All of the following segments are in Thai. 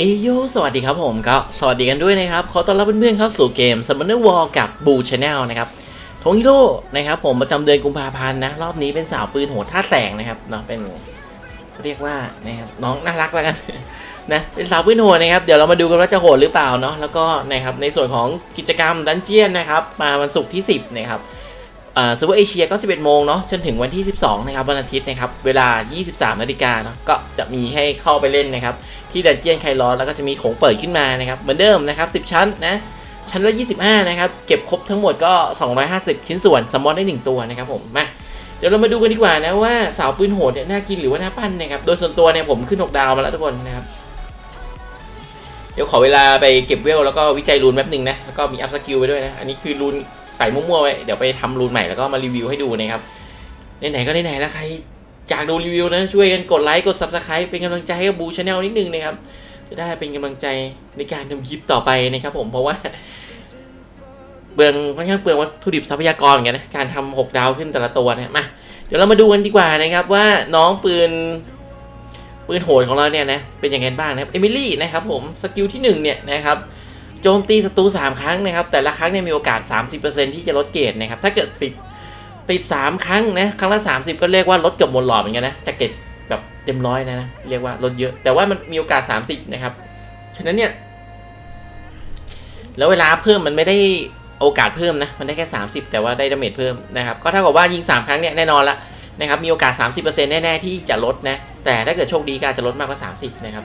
เอโยสวัสดีครับผมก็สวัสดีกันด้วยนะครับ ขอต้อนรับเพื่อนๆเข้าสู่เกม Summoner War กับบูชาแนลนะครับทงฮิโร่นะครับผมประจำเดือนกุมภาพันธ์นะ รอบนี้เป็นสาวปืนโหดท่าแสงนะครับเนาะเป็นเรียกว่านะครับน้องน่ารักแล้วกันนะเป็นสาวปืนโหดนะครับ เดี๋ยวเรามาดูกันว่าจะโหดหรือเปล่าเนาะแล้วก็นะครับในส่วนของกิจกรรมดันเจียนนะครับ มาวันศุกร์ที่ 10 นะครับ ซูเปอร์เอเชียก็ 11 โมงเนาะจนถึงวันที่ 12 นะครับ วันอาทิตย์นะครับ เวลา 23 นาฬิกาเนาะก็จะมีให้เข้าไปเล่นนะครับ ที่ดันเจียนไคลอสแล้วก็จะมีของเปิดขึ้นมานะครับ เหมือนเดิมนะครับ 10 ชั้นนะ ชั้นละ 25 นะครับ เก็บครบทั้งหมดก็ 250 ชิ้นส่วนสมอนได้ 1 ตัวนะครับผมมาเดี๋ยวเรามาดูกันดีกว่านะว่าสาวปืนโหดเนี่ยน่ากินหรือว่าน่าปั้นนะครับโดยส่วนตัวเนี่ยผมขึ้น6ดาวมาแล้วทุกคนนะครับเดี๋ยวขอเวลาไปเก็บเวลแล้วก็วิจัยรูนแป๊บหนึงนะแล้วก็มีอัพสกิลไปด้วยนะอันนี้คือรูน ใส่มั่วๆไว้เดี๋ยวไปทำรูนใหม่แล้วก็มารีวิวให้ดูนะครับไหนๆก็ไหนๆแล้วใครจากดูรีวิวนะช่วยกันกดไลค์กด subscribe เป็นกำลังใจให้กับบูชาแนลนิดนึงนะครับจะได้เป็นกำลังใจในการทำคลิปต่อไปนะครับ ผมเพราะว่าเปลืองค่อนข้างเปลืองวัตถุดิบทรัพยากรเหมือนกันนะการทำหกดาวขึ้นแต่ละตัวนะมาเดี๋ยวเรามาดูกันดีกว่านะครับ ว่าน้องปืนปืนโหดของเราเนี่ยนะเป็นยังไงบ้างนะครับเอมิลี่นะครับผมสกิลที่หนึ่งเนี่ยนะครับ โจมตีศัตรูสามครั้งนะครับ แต่ละครั้งเนี่ยมีโอกาส 30%ที่จะลดเกรดนะครับ ถ้าเกิดติดติดสามครั้งนะ ครั้งละสามสิบก็เรียกว่าลดเกือบหมดหลอดเหมือนกันนะจะเก็บแบบเต็มร้อยนะนะ เรียกว่าลดเยอะ แต่ว่ามันมีโอกาสสามสิบนะครับ ฉะนั้นเนี่ย แล้วเวลาเพิ่มมันไม่ได้โอกาสเพิ่มนะ มันได้แค่ 30 แต่ว่าได้ดาเมจเพิ่มนะครับ ก็เท่ากับว่ายิง 3 ครั้งเนี่ยแน่นอนละนะครับ มีโอกาส 30%แน่ๆที่จะลดนะ แต่ถ้าเกิดโชคดีก็อาจจะลดมากกว่า 30 นะครับ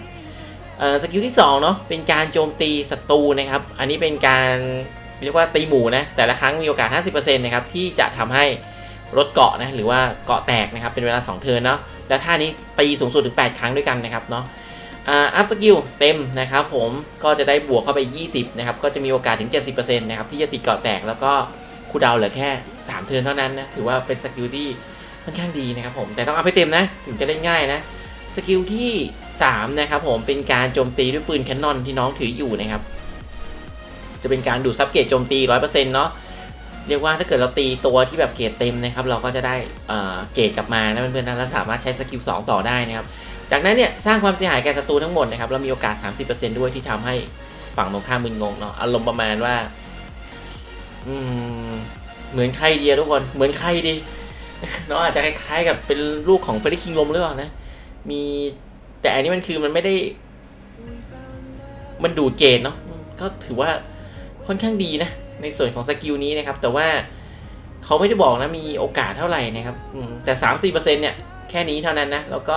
สกิลที่2เนาะเป็นการโจมตีศัตรูนะครับ อันนี้เป็นการเรียกว่าตีหมูนะ แต่ละครั้งมีโอกาส 50%นะครับที่จะทำให้รถเกาะนะหรือว่าเกาะแตกนะครับเป็นเวลา 2 เทิร์นเนาะแล้วท่านี้ตีสูงสุดถึง 8 ครั้งด้วยกันนะครับเนาะอัพสกิลเต็มนะครับผมก็จะได้บวกเข้าไป 20นะครับก็จะมีโอกาสถึง 70%นะครับที่จะตีเกาะแตกแล้วก็คูดาวเหลือแค่ 3 เทิร์นเท่านั้นนะถือว่าเป็นสกิลที่ค่อนข้างดีนะครับผมแต่ต้องอัพให้เต็มนะถึงจะเล่นง่ายนะสกิลที่ 3นะครับผมเป็นการโจมตีด้วยปืนแคนนอนที่น้องถืออยู่นะครับ จะเป็นการดูดซับเกตโจมตี 100%เนาะเรียกว่าถ้าเกิดเราตีตัวที่แบบเกรดเต็มนะครับ เราก็จะได้เกรดกลับมานะเพื่อนๆนะแล้วสามารถใช้สกิล2ต่อได้นะครับ จากนั้นเนี่ยสร้างความเสียหายแก่ศัตรูทั้งหมดนะครับแล้วมีโอกาส 30%ด้วยที่ทำให้ฝั่งตรงข้ามมึนงงเนาะอารมณ์ประมาณว่าอืมเหมือนใครดีอะทุกคนเหมือนใครดีเนาะอาจจะคล้ายๆกับเป็นลูกของเฟรดดี้คิงลมหรือเปล่านะมี แต่อันนี้มันคือมันไม่ได้ มันดูเกรดเนาะก็ถือว่าค่อนข้างดีนะ ในส่วนของสกิลนี้นะครับ แต่ว่าเขาไม่ได้บอกนะมีโอกาสเท่าไหร่นะครับแต่สามสี่เปอร์เซ็นต์เนี่ยแค่นี้เท่านั้นนะ แล้วก็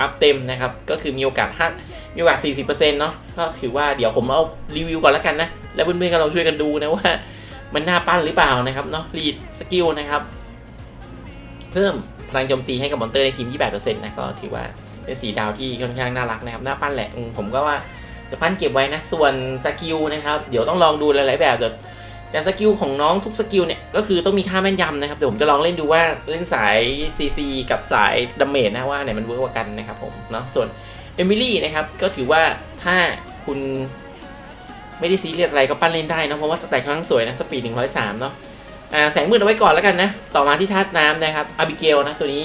อัพเต็มนะครับ ก็คือมีโอกาสห้ามีโอกาสสี่สิบเปอร์เซ็นต์เนาะก็ถือว่าเดี๋ยวผมเอารีวิวก่อนแล้วกันนะ แล้วเพื่อนๆก็ลองช่วยกันดูนะว่า มันน่าปั้นหรือเปล่านะครับเนาะรีดสกิลนะครับ เพิ่มพลังโจมตีให้กับมอนเตอร์ในทีม 28%นะก็ถือว่า เป็นสีดาวที่ค่อนข้างน่ารักนะครับน่าปั้นแหละผมก็ว่าจะปั้นเก็บไว้นะ ส่วนสกิลนะครับเดี๋ยวต้องลองดูหลายๆแบบเดี๋ยวแต่สกิลของน้องทุกสกิลเนี่ยก็คือต้องมีค่าแม่นยำนะครับเดี๋ยวผมจะลองเล่นดูว่าเล่นสาย CC กับสายดาเมจนะว่าไหนมันเวิร์กกว่ากันนะครับผมเนาะส่วนเอมิลี่นะครับก็ถือว่าถ้าคุณไม่ได้ซีเรียสอะไรก็ปั้นเล่นได้นะเพราะว่าสแต็กค่อนข้างสวยนะสปีด103เนาะอ่าแสงมืดเอาไว้ก่อนแล้วกันนะ ต่อมาที่ธาตุน้ำนะครับอาบิเกลนะตัวนี้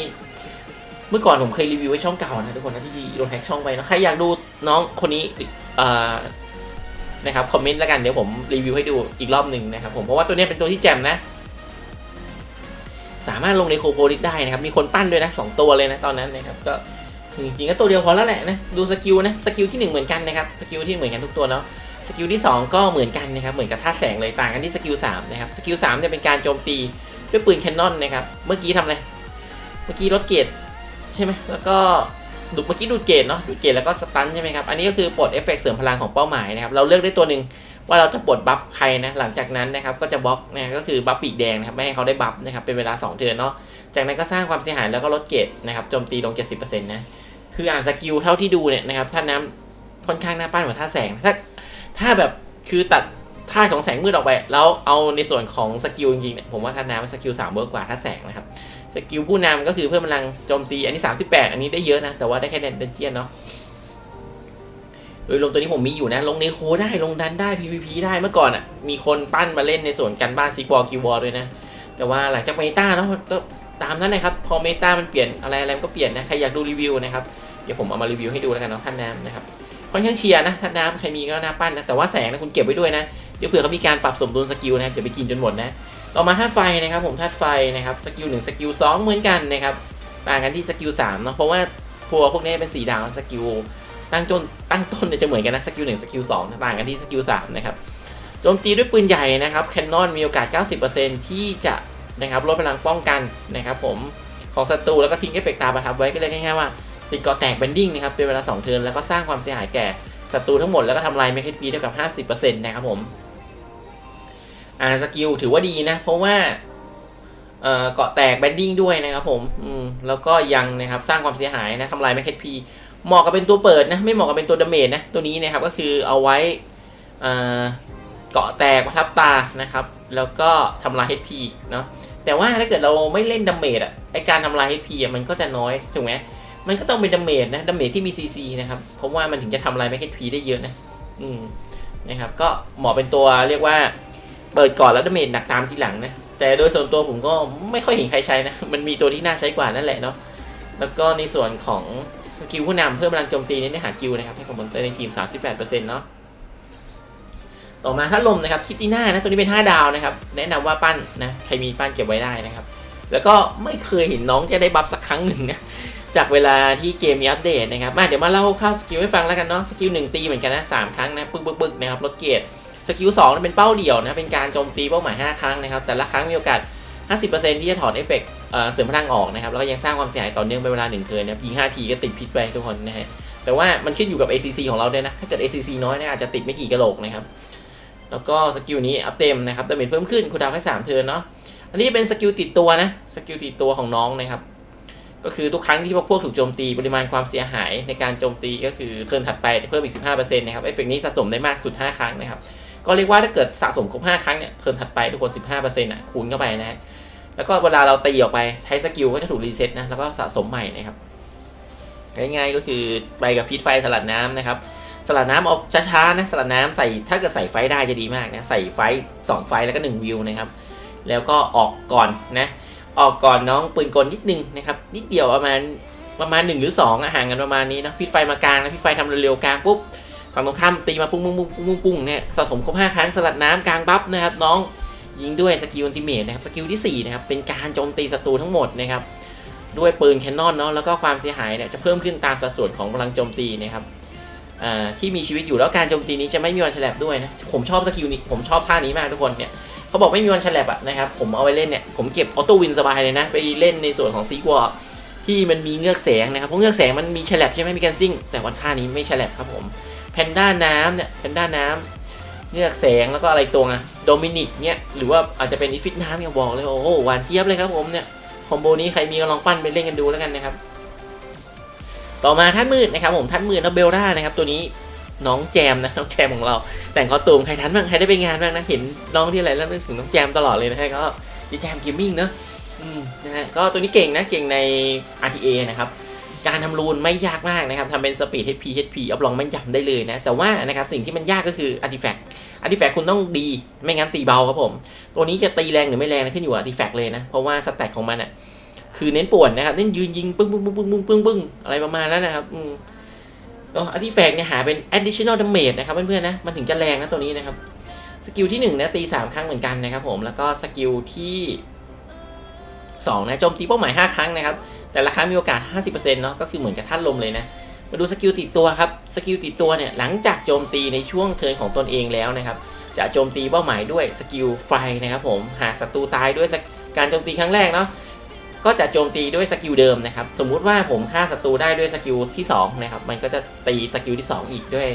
มื่อก่อนผมเคยรีวิวไว้ช่องเก่านะทุกคนนะที่โดนแฮกช่องไปนะใครอยากดูน้องคนนี้นะครับคอมเมนต์แล้วกันเดี๋ยวผมรีวิวให้ดูอีกรอบหนึ่งนะครับผมเพราะว่าตัวนี้เป็นตัวที่แจ่มนะสามารถลงในโคโพลิสได้นะครับ มีคนปั้นด้วยนะสองตัวเลยนะตอนนั้นนะครับ ก็จริงๆก็ตัวเดียวพอแล้วแหละนะ ดูสกิลนะ สกิลที่หนึ่งเหมือนกันนะครับ สกิลที่เหมือนกันทุกตัวเนาะ สกิลที่ 2 ก็เหมือนกันนะครับ เหมือนกับท่าแสงเลย ต่างกันที่สกิล3นะครับ สกิล3เนี่ยเป็นการโจมตีด้วยปืนแคนนอนนะครับ เมื่อกี้ทำอะไร เมื่อกี้ลดเกร ใช่ไหมแล้วก็ดูเมื่อกี้ดูเกรดเนาะดูเกรดแล้วก็สตันใช่ไหมครับอันนี้ก็คือปลดเอฟเฟกต์เสริมพลังของเป้าหมายนะครับเราเลือกได้ตัวหนึ่งว่าเราจะปลดบัฟใครนะหลังจากนั้นนะครับก็จะบล็อกนะก็คือบัฟปีกแดงนะครับไม่ให้เขาได้บัฟนะครับเป็นเวลา 2เดือนเนาะจากนั้นก็สร้างความเสียหายแล้วก็ลดเกรดนะครับโจมตีลง 70%นะคืออ่านสกิลเท่าที่ดูเนี่ยนะครับท่าน้ำค่อนข้างน่าปั้นกว่าท่าแสงถ้าถ้าแบบคือตัดท่าของแสงมืดออกไป แล้วเอาในส่วนของสกิลจริงๆเนี่ยผมว่าท่าน้ำสกิลสามเวิร์กกว่าท่าแสงนะครับ สกิลผู้นำก็คือเพิ่มพลังโจมตี อันนี้ 38 อันนี้ได้เยอะนะ แต่ว่าได้แค่เดนเจียนเนาะโดยรวมตัวนี้ผมมีอยู่นะ ลงเนโคได้ลงดันได้ PVP ได้เมื่อก่อนอะ มีคนปั้นมาเล่นในส่วนกันบ้านซีบอลคิวอลด้วยนะ แต่ว่าหลังจากเมตาเนาะก็ตามนั้นนะครับ พอเมตามันเปลี่ยนอะไรอะไรมันก็เปลี่ยนนะ ใครอยากดูรีวิวนะครับ เดี๋ยวผมเอามารีวิวให้ดูแล้วกันเนาะท่านน้ำนะครับค่อนข้างเชียร์นะถ้าน้ำใครมีก็น่าปั้นนะ แต่ว่าแสงนะคุณเก็บไว้ด้วยนะ เดี๋ยวเผื่อเขามีการปรับสมดุลสกิลนะครับเดี๋ยวไปกินจนหมดนะ ต่อมาธาตุไฟนะครับผมธาตุไฟนะครับสกิลหนึ่งสกิลสองเหมือนกันนะครับต่างกันที่สกิลสามเนาะเพราะว่าพัวพวกนี้เป็นสีดาวสกิลตั้งต้นตั้งต้นเนี่ยจะเหมือนกันนะสกิลหนึ่งสกิลสองต่างกันที่สกิลสามนะครับโจมตีด้วยปืนใหญ่นะครับแคนนอนมีโอกาส 90%ที่จะนะครับลดพลังป้องกันนะครับผมของศัตรูแล้วก็ทิ้งเอฟเฟกต์ตาประทับไว้ก็เลยง่ายๆว่าติดเกาะแตกเบนดิ้งนะครับเป็นเวลา2เทิร์นแล้วก็สร้างความเสียหายแก่ศัตรูทั้งหมดแล้วก็ทำลายเมค p เท่ากับ 50%นะครับผม อ่าสกิลถือว่าดีนะ เพราะว่าเกาะแตกเบนดิ้งด้วยนะครับผมอืมแล้วก็ยังนะครับสร้างความเสียหายนะทำลายเมค p เหมาะกับเป็นตัวเปิดนะ ไม่เหมาะกับเป็นตัวดาเมจนะ ตัวนี้นะครับก็คือเอาไว้เกาะแตกประทับตานะครับ แล้วก็ทำลาย HP เนาะแต่ว่าถ้าเกิดเราไม่เล่นดาเมจอะไอการทำลาย HP อะมันก็จะน้อยถูกไหมมันก็ต้องเป็นดาเมจนะดาเมจที่มี CC นะครับ เพราะว่ามันถึงจะทำลายแมคเก็ตพีได้เยอะนะ อืมนะครับ ก็เหมาะเป็นตัวเรียกว่า เปิดก่อนแล้วดาเมจหนักตามทีหลังนะ แต่โดยส่วนตัวผมก็ไม่ค่อยเห็นใครใช้นะ มันมีตัวที่น่าใช้กว่านั่นแหละเนาะ แล้วก็ในส่วนของสกิลผู้นำเพิ่มพลังโจมตีในเนื้อหากิลนะครับให้กับมอนเตอร์ในทีม 38%เนาะ ต่อมาถ้าลมนะครับคิตติน่านะตัวนี้เป็น 5 ดาวนะครับ แนะนำว่าปั้นนะใครมีปั้นเก็บไว้ได้นะครับ แล้วก็ไม่เคยเห็นน้องจะได้บัฟสักครั้งหนึ่งนะจากเวลาที่เกมมีอัปเดตนะครับมาเดี๋ยวมาเล่าค่าวสกิลให้ฟังแล้วกันเนาะสกิลหนึ่งตีเหมือนกันนะสามครั้งนะปึ๊กปึ๊กปึ๊กนะครับลดเกร สกิลสองเป็นเป้าเดี่ยวนะเป็นการโจมตีเป้าหมาย 5 ครั้งนะครับ แต่ละครั้งมีโอกาส 50%ที่จะถอนเอฟเฟกต์เอ่อเสริมพลังออกนะครับ แล้วก็ยังสร้างความเสียหายต่อเนื่องเป็นเวลาหนึ่งเทิร์นนะยิง5ทีก็ติดพิษไปทุกคนนะฮะแต่ว่ามันขึ้นอยู่กับ ACC ของเราด้วยนะ ถ้าเกิด ACC น้อยเนี่ยอาจจะติดไม่กี่กะโหลกนะครับ แล้วก็สกิลนี้อัพเต็มนะครับดาเมจเพิ่มขึ้นคูลดาวแค่3เทิร์นเนาะอันนี้เป็นสกิลติดตัวนะสกิลติดตัวของน้องนะครับก็คือทุกครั้งที่พวกพวกถูกโจมตีปริมาณความเสียหายในการโจมตีก็คือเทิร์นถัดไปจะเพิ่มอีก 15%นะครับเอฟเฟกต์นี้สะสมได้มากสุด 5 ครั้งนะครับ ก็เรียกว่าถ้าเกิดสะสมครบ5ครั้งเนี่ยเทิร์นถัดไปทุกคน 15%อะคูณเข้าไปนะฮะแล้วก็เวลาเราตีออกไปใช้สกิลก็จะถูกรีเซ็ตนะแล้วก็สะสมใหม่นะครับง่ายๆก็คือไปกับพิษไฟสลัดน้ำนะครับสลัดน้ำเอาช้าๆนะสลัดน้ำใส่ถ้าเกิดใส่ไฟได้จะดีมากนะใส่ไฟสองไฟแล้วก็1วิวนะครับแล้วก็ออกก่อนนะออกก่อนน้องปืนกลนิดนึงนะครับนิดเดียวประมาณประมาณ 1 หรือ2อะห่างกันประมาณนี้นะพิษไฟมากลางนะพิษไฟทำเร็วๆกลางปุ๊บ ฝั่งตรงข้ามตีมาปุ้งปุ้งปุ้งปุ้งปุ้งปุ้งเนี่ยสะสมครบ5ครั้งสลัดน้ำกลางบัฟนะครับน้องยิงด้วยสกิลอันติเมทนะครับสกิลที่4นะครับเป็นการโจมตีศัตรูทั้งหมดนะครับด้วยปืนแคนนอนเนาะแล้วก็ความเสียหายเนี่ยจะเพิ่มขึ้นตามสัดส่วนของพลังโจมตีนะครับที่มีชีวิตอยู่แล้วการโจมตีนี้จะไม่มีวันฉลับด้วยนะผมชอบสกิลนี้ผมชอบท่านี้มากทุกคนเนี่ยเขาบอกไม่มีวันฉลับอะนะครับผมเอาไว้เล่นเนี่ยผมเก็บออโต้วินสบายเลยนะไปเล่นในส่วนของซีกวอร์ที่มันมีเงือกแสงนะครับเพราะเงือกแสงมันมีฉลับใช่ไหมมีการซิ่งแต่วันท่านี้ไม่ฉลับครับผม แพนด้าน้ำเนี่ยแพนด้าน้ำเงือกแสงแล้วก็อะไรตัวอะโดมินิกเนี่ยหรือว่าอาจจะเป็นอีฟิตน้ำเนี่ยบอกเลยโอ้โหหวานเจี๊ยบเลยครับผมเนี่ยคอมโบนี้ใครมีก็ลองปั้นไปเล่นกันดูแล้วกันนะครับ ต่อมาท่านมืดนะครับผมท่านมืดแล้วเบลล่านะครับตัวนี้น้องแจมนะน้องแจมของเรา แต่งคอตูมใครทันบ้างใครได้ไปงานบ้างนะเห็นน้องที่อะไรแล้วนึกถึงน้องแจมตลอดเลยนะฮะก็ดีแจมเกมมิ่งเนอะอืมนะฮะก็ตัวนี้เก่งนะเก่งใน RTA นะครับ การทำรูนไม่ยากมากนะครับทำเป็นสปีด HP HP อัพลองแม่นยำได้เลยนะ แต่ว่านะครับสิ่งที่มันยากก็คือ Artifact Artifact คุณต้องดี ไม่งั้นตีเบาครับผม ตัวนี้จะตีแรงหรือไม่แรงนะขึ้นอยู่กับ Artifact เลยนะ เพราะว่าสแต็กของมันอะคือเน้นป่วนนะครับเน้นยืนยิงปึ้งปึ้งปึ้งปึ้งปึ้งปึ้งปึ้งอะไรประมาณนั้นนะครับอืมก็อาร์ติแฟกต์เนี่ยหาเป็น additional damage นะครับเพื่อนๆนะมันถึงจะแรงนะตัวนี้นะครับสกิลที่1นะตี3ครั้งเหมือนกันนะครับผมแล้วก็สกิลที่2นะโจมตีเป้าหมาย 5 ครั้งนะครับ แต่ละครั้งมีโอกาส 50%เนาะ ก็คือเหมือนกับท่านลมเลยนะ มาดูสกิลติดตัวครับ สกิลติดตัวเนี่ย หลังจากโจมตีในช่วงเทิร์นของตนเองแล้วนะครับ จะโจมตีเป้าหมายด้วยสกิลไฟนะครับผม หากศัตรูตายด้วยการโจมตีครั้งแรกเนาะ ก็จะโจมตีด้วยสกิลเดิมนะครับ สมมุติว่าผมฆ่าศัตรูได้ด้วยสกิลที่2นะครับ มันก็จะตีสกิลที่ 2 อีกด้วย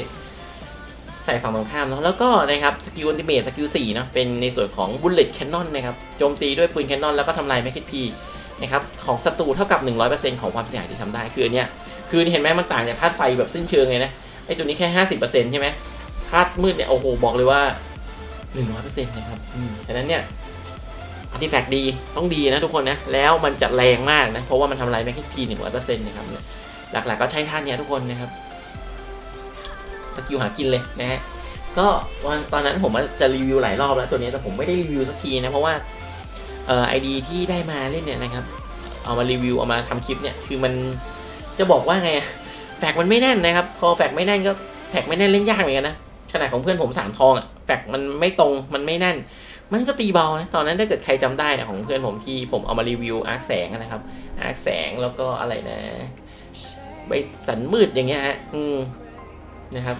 ใส่ฝั่งตรงข้ามเนาะแล้วก็นะครับสกิลอันติเมทสกิล4เนาะเป็นในส่วนของบุลเลตแคนนอนนะครับโจมตีด้วยปืนแคนนอนแล้วก็ทำลายแมคคิพี นะครับของศัตรูเท่ากับ 100%ของความเสียหายที่ทำได้คืออันเนี้ยคือเห็นไหมมันต่างจากธาตุไฟแบบสิ้นเชิงเลยนะไอตัวนี้แค่ 50%ใช่ไหมธาตุมืดเนี่ยโอ้โหบอกเลยว่า 100%นะครับฉะนั้นเนี่ยอาร์ติแฟกต์ดีต้องดีนะทุกคนนะ แล้วมันจะแรงมากนะ เพราะว่ามันทำลายแมคคิพีหนึ่งร้อยเปอร์เซ็นต์นะครับหลักๆก็ใช้ท่านเนี้ยทุกคนนะครับสกิลหากินเลยนะฮะก็วันตอนนั้นผมจะรีวิวหลายรอบแล้วตัวนี้แต่ผมไม่ได้รีวิวสักทีนะ เพราะว่า ไอดีที่ได้มาเล่นเนี่ยนะครับ เอามารีวิวเอามาทำคลิปเนี่ยคือมันจะบอกว่าไงแฟกมันไม่แน่นนะครับ พอแฟกไม่แน่นก็แท็กไม่แน่นเล่นยากเหมือนกันนะขนาดของเพื่อนผมสามทองอะแท็กมันไม่ตรงมันไม่แน่น มันก็ตีเบานะตอนนั้นถ้าเกิดใครจำได้นะของเพื่อนผมที่ผมเอามารีวิวอาร์คแสงนะครับอาร์คแสงแล้วก็อะไรนะใบสันมืดอย่างเงี้ยฮะอืมนะครับ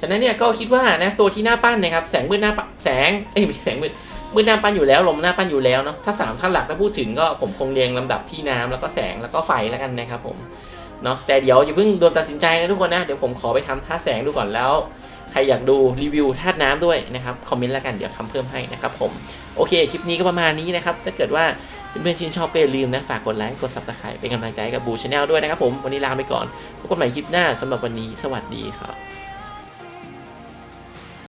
ฉะนั้นเนี่ยก็คิดว่านะตัวที่หน้าปั้นนะครับ แสงมืดหน้าปแสงเอ้ยไม่ใช่แสงมืด มืดหน้าปั้นอยู่แล้วลมหน้าปั้นอยู่แล้วเนาะถ้าสามท่านหลักถ้าพูดถึงก็ผมคงเรียงลำดับที่น้ำแล้วก็แสงแล้วก็ไฟแล้วกันนะครับผมเนาะแต่เดี๋ยวอย่าเพิ่งโดนตัดสินใจนะทุกคนนะเดี๋ยวผมขอไปทำท่าแสงดูก่อนแล้วใครอยากดูรีวิวธาตุน้ำด้วยนะครับคอมเมนต์แล้วกันเดี๋ยวทำเพิ่มให้นะครับผมโอเคคลิปนี้ก็ประมาณนี้นะครับถ้าเกิดว่าเพื่อนๆชื่นชอบก็อย่าลืมนะ ฝากกดไลค์กดซับสไครป์เป็นกำลังใจกับบูชาแนลด้วยนะครับผมวันนี้ลาไปก่อนพบกันใหม่คลิปหน้าสำหรับวันนี้สวัสดีครับ